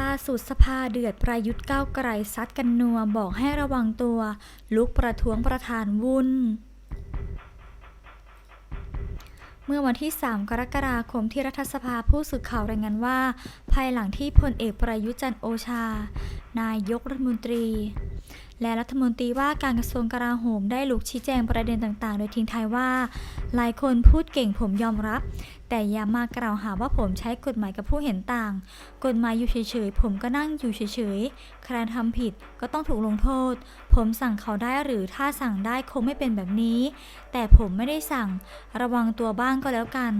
ล่าสุดสภาเดือดประยุทธ์ก้าวไกลซัดกันนัวบอกให้ระวังตัว ลุกประท้วงประธานวุ่น เมื่อวันที่ 3 กรกฎาคมที่รัฐสภาผู้สื่อข่าวรายงานว่า ภายหลังที่พลเอกประยุทธ์จันโอชา นายกรัฐมนตรี และรัฐมนตรีว่าการกระทรวงกลาโหมได้ลุกชี้แจงประเด็นต่างๆ โดยทิ้งท้ายว่า หลายคนพูดเก่งผมยอมรับ แต่อย่ามากล่าวหาว่าผมใช้กฎหมายกับผู้เห็นต่าง กฎหมายอยู่เฉยๆผมก็นั่งอยู่เฉยๆใครทำผิดก็ต้องถูกลงโทษ ผมสั่งเขาได้หรือถ้าสั่งได้คงไม่เป็นแบบนี้ แต่ผมไม่ได้สั่งระวังตัวบ้างก็แล้วกัน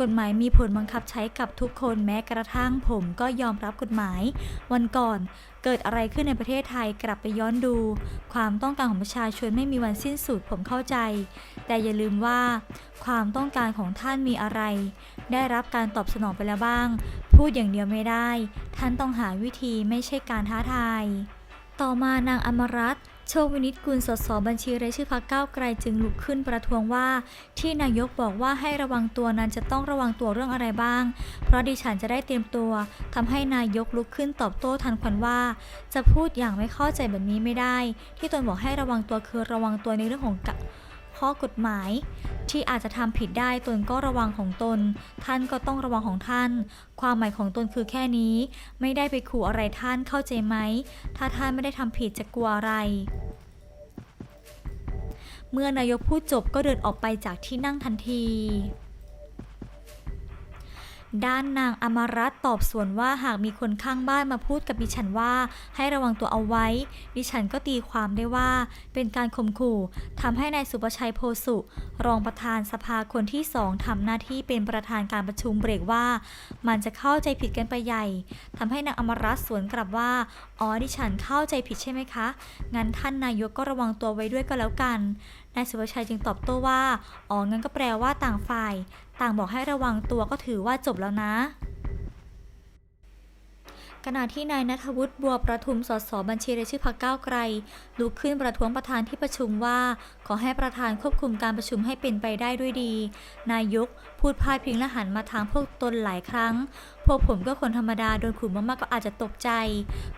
กฎหมายมีผลบังคับใช้กับทุกคนแม้กระทั่ง ผมก็ยอมรับกฎหมาย วันก่อน เกิดอะไรขึ้นในประเทศไทยกลับไปย้อนดู ความต้องการของประชาชนไม่มีวันสิ้นสุดผมเข้าใจ แต่อย่าลืมว่า ความต้องการของท่านมีอะไร ได้รับการตอบสนองไปแล้วบ้าง พูดอย่างเดียวไม่ได้ ท่านต้องหาวิธีไม่ใช่การท้าทาย ต่อมานางอมรัตน์ โชควินิตกุลสสบัญชีรายชื่อพักก้าวไกลจึงลุกขึ้นประท้วงว่า ที่นายกบอกว่าให้ระวังตัวนั้นจะต้องระวังตัวเรื่องอะไรบ้าง เพราะดิฉันจะได้เตรียมตัวทำให้นายกลุกขึ้นตอบโต้ทันควันว่า จะพูดอย่างไม่เข้าใจแบบนี้ไม่ได้ ที่ตนบอกให้ระวังตัวคือระวังตัวในเรื่องของกะ ข้อกฎหมาย ที่อาจจะทำผิดได้ตนก็ระวังของตน ท่านก็ต้องระวังของท่าน ความหมายของตนคือแค่นี้ ไม่ได้ไปขู่อะไรท่านเข้าใจไหม ถ้าท่านไม่ได้ทำผิดจะกลัวอะไรเมื่อนายกพูดจบก็เดินออกไปจากที่นั่งทันที ด้านนางอมรัตน์ตอบสวนว่าหากมีคนข้างบ้านมาพูดกับดิฉันว่า ให้ระวังตัวเอาไว้ ดิฉันก็ตีความได้ว่า เป็นการข่มขู่ทำให้นายสุประชัยโพสุ รองประธานสภาคนที่สองทำหน้าที่เป็นประธานการประชุมเบรกว่า มันจะเข้าใจผิดกันไปใหญ่ทำให้นางอมรัตน์สวนกลับว่าอ๋อดิฉันเข้าใจผิดใช่ไหมคะ งั้นท่านนายกก็ระวังตัวไว้ด้วยก็แล้วกันนายสุประชัยจึงตอบโต้ว่า อ๋องั้นก็แปลว่าต่างฝ่าย ต่างบอกให้ระวังตัวก็ถือว่าจบแล้วนะ ขณะที่นายนัทวุฒิบัวประทุมสสบัญชีรายชื่อพรรคก้าวไกลลุกขึ้นประท้วงประธานที่ประชุมว่า ขอให้ประธานควบคุมการประชุมให้เป็นไปได้ด้วยดี นายกพูดพาดพิงและหันมาทางพวกตนหลายครั้ง พวกผมก็คนธรรมดาโดนขู่มากๆก็อาจจะตกใจ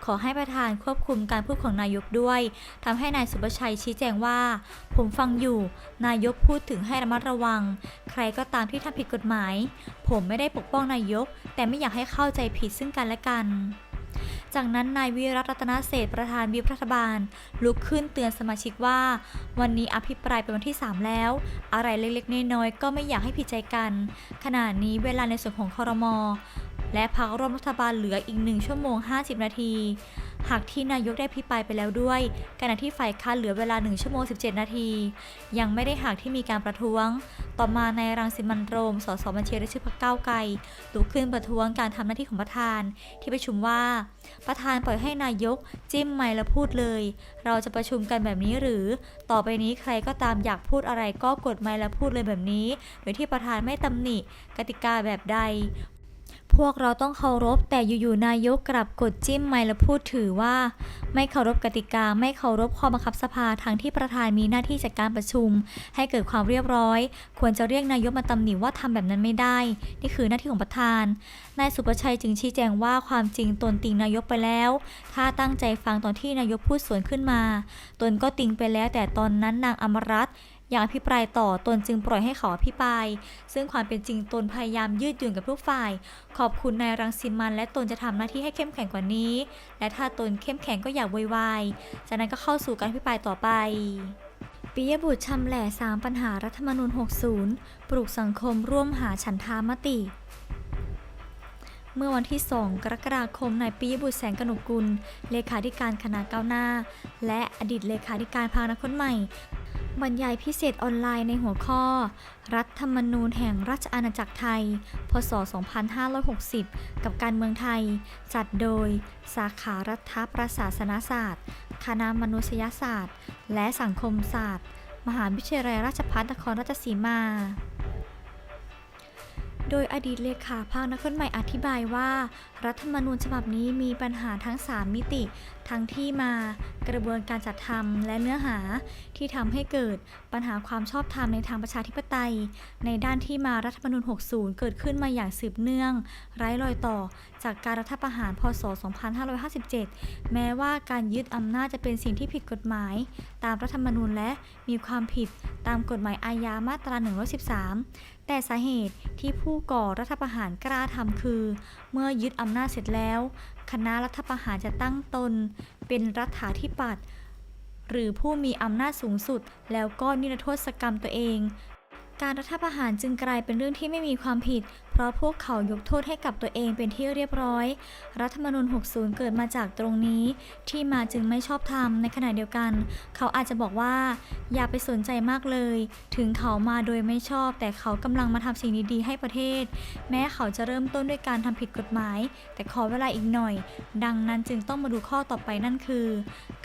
ขอให้ประธานควบคุมการพูดของนายกด้วยทำให้นายสุประชัยชี้แจงว่า ผมฟังอยู่ นายกพูดถึงให้ระมัดระวัง ใครก็ตามที่ทำผิดกฎหมาย ผมไม่ได้ปกป้องนายก แต่ไม่อยากให้เข้าใจผิดซึ่งกันและกันจากนั้นนายวิรัตรัตนเศษประธานวิปรัฐบาล ลุกขึ้นเตือนสมาชิกว่า วันนี้อภิปรายเป็นวันที่ 3 แล้ว อะไรเล็กๆน้อยๆก็ไม่อยากให้ผิดใจกัน ขณะนี้เวลาในส่วนของคอรมอ และพักร่วมรัฐบาลเหลืออีก 1 ชั่วโมง 50 นาที หากที่นายกได้พิปรายไปแล้วด้วยขณะที่ฝ่ายค้านเหลือเวลา 1 ชั่วโมง 17 นาที ยังไม่ได้หากที่มีการประท้วง ต่อมาในรังสิมันโรม สสบัญชีรายชื่อพรรคก้าวไกลลุกขึ้นประท้วงการทำหน้าที่ของประธาน ที่ประชุมว่า ประธานปล่อยให้นายก จิ้มไมค์แล้วพูดเลย เราจะประชุมกันแบบนี้หรือ ต่อไปนี้ใครก็ตามอยากพูดอะไรก็กดไมค์แล้วพูดเลยแบบนี้ โดยที่ประธานไม่ตำหนิกติกาแบบใด พวกเราต้องเคารพแต่อยู่ๆนายกกลับกดจิ้มไมค์และพูดถือว่า ไม่เคารพกติกาไม่เคารพข้อบังคับสภาทั้งที่ประธานมีหน้าที่จัดการประชุม ให้เกิดความเรียบร้อย ควรจะเรียกนายกมาตำหนิว่าทำแบบนั้นไม่ได้ นี่คือหน้าที่ของประธานนายสุประชัยจึงชี้แจงว่าความจริงตนติงนายกไปแล้ว ถ้าตั้งใจฟังตอนที่นายกพูดสวนขึ้นมา ตนก็ติงไปแล้วแต่ตอนนั้นนางอมรัต น์ยังอภิปรายต่อตนจึงปล่อยให้เขาอภิปราย ซึ่งความเป็นจริงตนพยายามยืดหยุ่นกับทุกฝ่าย ขอบคุณนายรังสิมันและตนจะทำหน้าที่ให้เข้มแข็งกว่านี้ และถ้าตนเข้มแข็งก็อย่าโวยวาย จากนั้นก็เข้าสู่การอภิปรายต่อไปปิยบุตรชำแหละสามปัญหารัฐธรรมนูญ 60 ปลุกสังคมร่วมหาฉันทามติ เมื่อวันที่ 2 กรกฎาคมนายปิยบุตรแสงกนกุล เลขาธิการคณะก้าวหน้า และอดีตเลขาธิการพรรคนคตใหม่ บรรยายพิเศษออนไลน์ในหัวข้อ รัฐธรรมนูญแห่งราชอาณาจักรไทย พศ 2560 กับการเมืองไทย จัดโดย สาขารัฐประศาสนศาสตร์ คณะมนุษยศาสตร์ และสังคมศาสตร์ มหาวิทยาลัยราชภัฏนครราชสีมา โดยอดีตเลขาพรรคนักเคลื่อนใหม่อธิบายว่ารัฐธรรมนูญฉบับนี้มีปัญหาทั้ง 3 มิติ ทั้งที่มากระบวนการจัดทำและเนื้อหาที่ทำให้เกิดปัญหาความชอบธรรมในทางประชาธิปไตย ในด้านที่มารัฐธรรมนูญ 60 เกิดขึ้นมาอย่างสืบเนื่อง ไร้รอยต่อจากการรัฐประหารพศ 2557 แม้ว่าการยึดอำนาจจะเป็นสิ่งที่ผิดกฎหมาย ตามรัฐธรรมนูญและมีความผิดตามกฎหมายอาญามาตรา 113 แต่สาเหตุที่ผู้ก่อรัฐประหารกล้าทำคือ เมื่อยึดอำนาจเสร็จแล้ว คณะรัฐประหารจะตั้งตน เป็นรัฐาธิปัตย์หรือผู้มีอำนาจสูงสุด แล้วก็นิรโทษกรรมตัวเอง การรัฐประหารจึงกลายเป็นเรื่องที่ไม่มีความผิด เพราะพวกเขายกโทษให้กับตัวเองเป็นที่เรียบร้อย รัฐธรรมนูญ 60 เกิดมาจากตรงนี้ ที่มาจึงไม่ชอบธรรมในขณะเดียวกัน เขาอาจจะบอกว่า อย่าไปสนใจมากเลย ถึงเขามาโดยไม่ชอบ แต่เขากำลังมาทำสิ่งดีๆให้ประเทศ แม้เขาจะเริ่มต้นด้วยการทำผิดกฎหมาย แต่ขอเวลาอีกหน่อย ดังนั้นจึงต้องมาดูข้อต่อไปนั่นคือ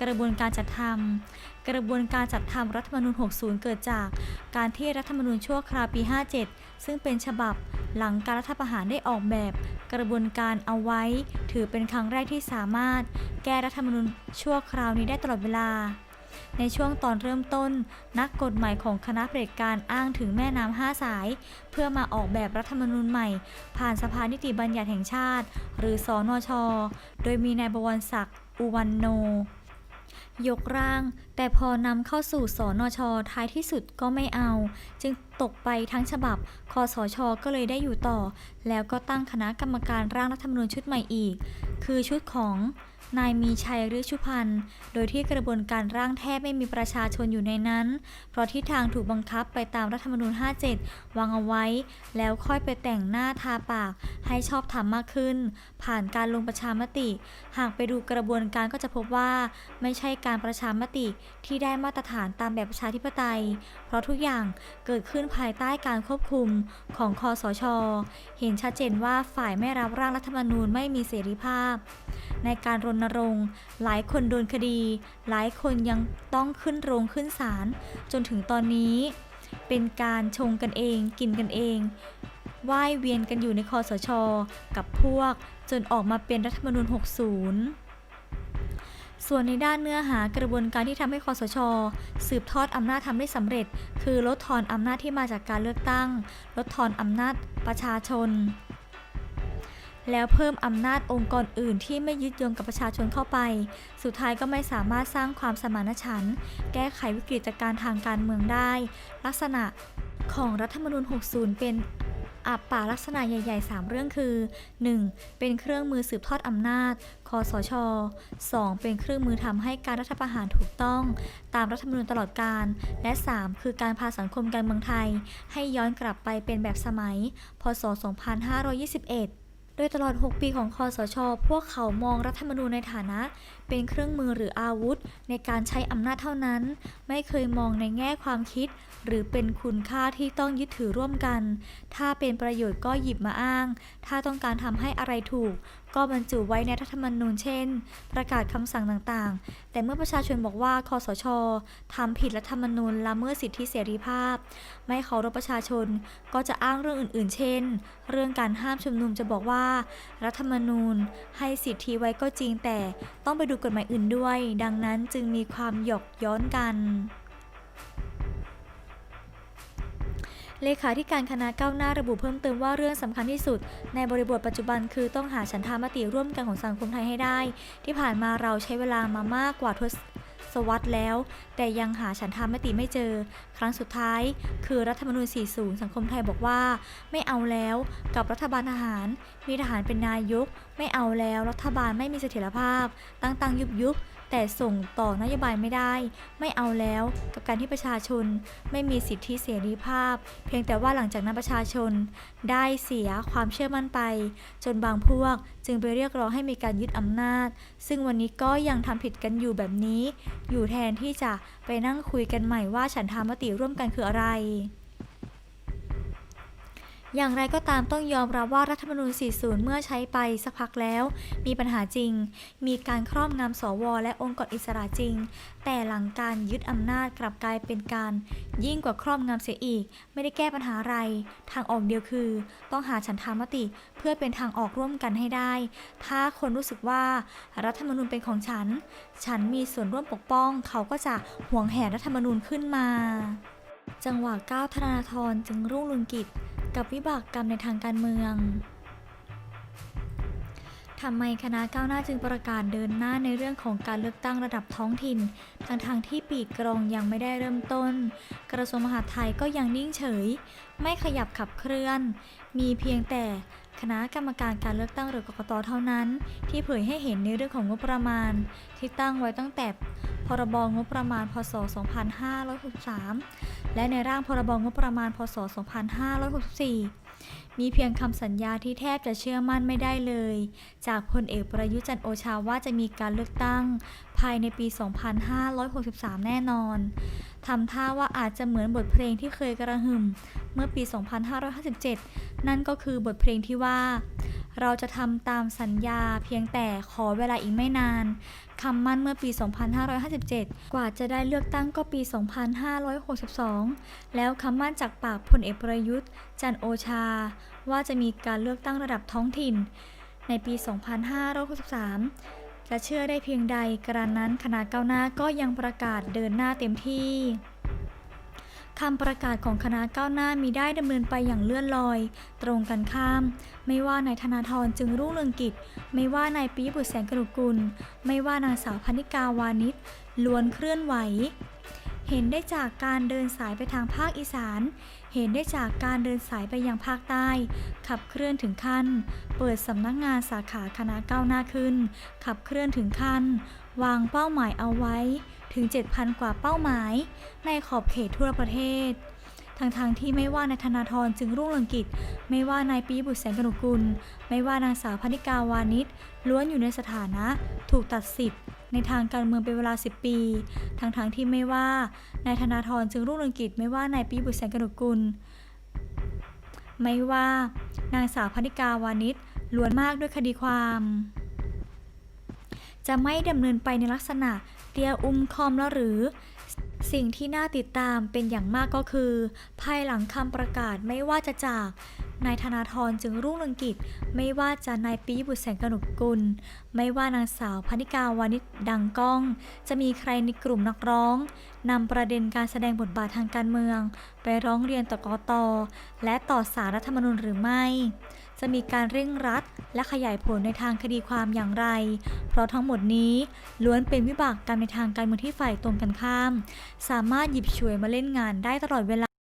กระบวนการจัดทำ กระบวนการจัดทำรัฐธรรมนูญ 60 เกิดจากการที่รัฐธรรมนูญชั่วคราวปี 57 ซึ่งเป็นฉบับหลังการรัฐประหารได้ออกแบบ กระบวนการเอาไว้ ถือเป็นครั้งแรกที่สามารถ แก้รัฐธรรมนูญชั่วคราวนี้ได้ตลอดเวลา ในช่วงตอนเริ่มต้น นักกฎหมายของคณะเผด็จการอ้างถึงแม่น้ำห้าสาย เพื่อมาออกแบบรัฐธรรมนูญใหม่ ผ่านสภานิติบัญญัติแห่งชาติ หรือสอนช โดยมีนายบวรศักดิ์อุวันโน ยกร่าง แต่พอนำเข้าสู่สอนช ท้ายที่สุดก็ไม่เอา จึงตกไปทั้งฉบับ คอสช ก็เลยได้อยู่ต่อ แล้วก็ตั้งคณะกรรมการร่างรัฐธรรมนูญชุดใหม่อีก คือชุดของ นายมีชัยฤชุพันธ์ โดยที่กระบวนการร่างแทบไม่มีประชาชนอยู่ในนั้น เพราะทิศทางถูกบังคับไปตามรัฐธรรมนูญ 57 วางเอาไว้ แล้วค่อยไปแต่งหน้าทาปาก ให้ชอบธรรมมากขึ้น ผ่านการลงประชามติ หากไปดูกระบวนการก็จะพบว่า ไม่ใช่การประชามติที่ได้มาตรฐานตามแบบประชาธิปไตย เพราะทุกอย่างเกิดขึ้นภายใต้การควบคุมของคอสช เห็นชัดเจนว่าฝ่ายไม่รับร่างรัฐธรรมนูญไม่มีเสรีภาพ ในการรณรงค์ หลายคนโดนคดี หลายคนยังต้องขึ้นโรงขึ้นศาลจนถึงตอนนี้ เป็นการชงกันเองกินกันเองว่ายเวียนกันอยู่ในคอสชกับพวก จนออกมาเป็นรัฐธรรมนูญ 60ส่วนในด้านเนื้อหากระบวนการที่ทำให้คอสช สืบทอดอำนาจทำได้สำเร็จ คือลดทอนอำนาจที่มาจากการเลือกตั้ง ลดทอนอำนาจประชาชน แล้วเพิ่มอำนาจองค์กรอื่นที่ไม่ยึดโยงกับประชาชนเข้าไป สุดท้ายก็ไม่สามารถสร้างความสมานฉันท์แก้ไขวิกฤตการณ์ทางการเมืองได้ ลักษณะของรัฐธรรมนูญ 60 เป็นอับปปาลักษณะใหญ่ ๆ 3 เรื่องคือ 1. เป็นเครื่องมือสืบทอดอำนาจ คอสช 2. เป็นเครื่องมือทำให้การรัฐประหารถูกต้อง ตามรัฐธรรมนูญตลอดการ และ 3. คือการพาสังคมการเมืองไทย ให้ย้อนกลับไปเป็นแบบสมัย พศ 2521 โดยตลอด 6 ปีของคอสช พวกเขามองรัฐธรรมนูญในฐานะเป็นเครื่องมือหรืออาวุธ ในการใช้อำนาจเท่านั้น ไม่เคยมองในแง่ความคิด หรือเป็นคุณค่าที่ต้องยึดถือร่วมกัน ถ้าเป็นประโยชน์ก็หยิบมาอ้าง ถ้าต้องการทำให้อะไรถูก ก็บรรจุไว้ในรัฐธรรมนูญเช่น ประกาศคำสั่งต่างๆ แต่เมื่อประชาชนบอกว่าคอสชทำผิดรัฐธรรมนูญละเมิดสิทธิเสรีภาพ ไม่เคารพประชาชน ก็จะอ้างเรื่องอื่น ๆ เช่น เรื่องการห้ามชุมนุมจะบอกว่า รัฐธรรมนูญให้สิทธิไว้ก็จริงแต่ต้องไปดููกฎหมายอื่นด้วย ดังนั้นจึงมีความหยอกย้อนกัน เลขาธิการคณะก้าวหน้าระบุเพิ่มเติมว่าเรื่องสำคัญที่สุด ในบริบทปัจจุบันคือต้องหาฉันทามติร่วมกันของสังคมไทยให้ได้ ที่ผ่านมาเราใช้เวลามามากกว่าทศ วรรษแล้ว แต่ยังหาฉันทามติไม่เจอ ครั้งสุดท้าย คือรัฐธรรมนูญ 40 สังคมไทยบอกว่า ไม่เอาแล้วกับรัฐบาลทหาร มีทหารเป็นนายก ไม่เอาแล้วรัฐบาลไม่มีเสถียรภาพ ตั้งตังยุบยุบ แต่ส่งต่อนโยบายไม่ได้ ไม่เอาแล้วกับการที่ประชาชนไม่มีสิทธิเสรีภาพ เพียงแต่ว่าหลังจากนั้นประชาชน ได้เสียความเชื่อมั่นไป จนบางพวกจึงไปเรียกร้องให้มีการยึดอำนาจ ซึ่งวันนี้ก็ยังทำผิดกันอยู่แบบนี้ อยู่แทนที่จะไปนั่งคุยกันใหม่ว่าฉันทามติร่วมกันคืออะไร อย่างไรก็ตามต้องยอมรับว่ารัฐธรรมนูญ 40 เมื่อใช้ไปสักพักแล้ว มีปัญหาจริง มีการครอบงำสว และองค์กรอิสระจริง แต่หลังการยึดอำนาจกลับกลายเป็นการ ยิ่งกว่าครอบงำเสียอีก ไม่ได้แก้ปัญหาอะไร ทางออกเดียวคือ ต้องหาฉันทามติ เพื่อเป็นทางออกร่วมกันให้ได้ ถ้าคนรู้สึกว่ารัฐธรรมนูญเป็นของฉัน ฉันมีส่วนร่วมปกป้อง เขาก็จะห่วงแหนรัฐธรรมนูญขึ้นมา จังหวะก้าวธนาธรจึงรุ่งเรืองกิจ กับวิบากกรรมในทางการเมือง ทำไมคณะก้าวหน้าจึงประกาศเดินหน้าในเรื่องของการเลือกตั้งระดับท้องถิ่น ทั้งทางๆที่ปีกกรงยังไม่ได้เริ่มต้น กระทรวงมหาดไทยก็ยังนิ่งเฉย ไม่ขยับขับเคลื่อน มีเพียงแต่คณะกรรมการการเลือกตั้งหรือกกตเท่านั้น ที่เผยให้เห็นในเรื่องของงบประมาณ ที่ตั้งไว้ตั้งแต่พรบงบประมาณ พศ 2563 และในร่างพรบงบประมาณ พศ 2564 มีเพียงคำสัญญาที่แทบจะเชื่อมั่นไม่ได้เลย จากพลเอกประยุจันโอชาว่าจะมีการเลือกตั้ง ภายในปี 2563 แน่นอนทำท่าว่าอาจจะเหมือนบทเพลงที่เคยกระหึ่ม เมื่อปี 2557 นั่นก็คือบทเพลงที่ว่า เราจะทำตามสัญญาเพียงแต่ขอเวลาอีกไม่นานคำมั่นเมื่อปี 2557 กว่าจะได้เลือกตั้งก็ปี 2562 แล้วคำมั่นจากปากพลเอกประยุทธ์ จันโอชา ว่าจะมีการเลือกตั้งระดับท้องถิ่น ในปี 2563 จะเชื่อได้เพียงใดกระนั้นคณะก้าวหน้าก็ยังประกาศเดินหน้าเต็มที่ คำประกาศของคณะก้าวหน้ามีได้ดำเนินไปอย่างเลื่อนลอย ตรงกันข้าม ไม่ว่านายธนาธรจึงรุ่งเรืองกิจ ไม่ว่านายปียบุตรแสงกนุกุล ไม่ว่านางสาวพนิกาวานิชล้วนเคลื่อนไหว เห็นได้จากการเดินสายไปทางภาคอีสาน เห็นได้จากการเดินสายไปยังภาคใต้ ขับเคลื่อนถึงขั้น เปิดสำนักงานสาขาคณะก้าวหน้าขึ้น ขับเคลื่อนถึงขั้น วางเป้าหมายเอาไว้ ถึง 7,000 กว่าเป้าหมาย ในขอบเขตทั่วประเทศ ทั้งๆที่ไม่ว่านายธนาธรจึงรุ่งเรืองกิจ ไม่ว่านายปีบุตรแสงกนุกุล ไม่ว่านางสาวพนิกาวานิชล้วนอยู่ในสถานะ ถูกตัดสิทธิ์ในทางการเมืองเป็นเวลา 10 ปี ทั้งๆที่ไม่ว่านายธนาธรจึงรุ่งเรืองกิจ ไม่ว่านายปีบุตรแสงกนุกุล ไม่ว่านางสาวพนิกาวานิชล้วนมากด้วยคดีความ จะไม่ดำเนินไปในลักษณะเตียอุ้มคอมแล้วหรือ สิ่งที่น่าติดตามเป็นอย่างมากก็คือ ภายหลังคำประกาศไม่ว่าจะจากนายธนาธรจึงรุ่งเรืองกิจ ไม่ว่าจะนายปีบุตรแสงกนกกุล ไม่ว่านางสาวพนิกาวานิชดังก้อง จะมีใครในกลุ่มนักร้องนำประเด็นการแสดงบทบาททางการเมือง ไปร้องเรียนต่อกตและต่อสารรัฐธรรมนูญหรือไม่จะมีการเร่งรัด และขยายผลในทางคดีความอย่างไร เพราะทั้งหมดนี้ล้วนเป็นวิบากกรรมในทางการเมืองที่ฝ่ายตรงกันข้าม สามารถหยิบฉวยมาเล่นงานได้ตลอดเวลา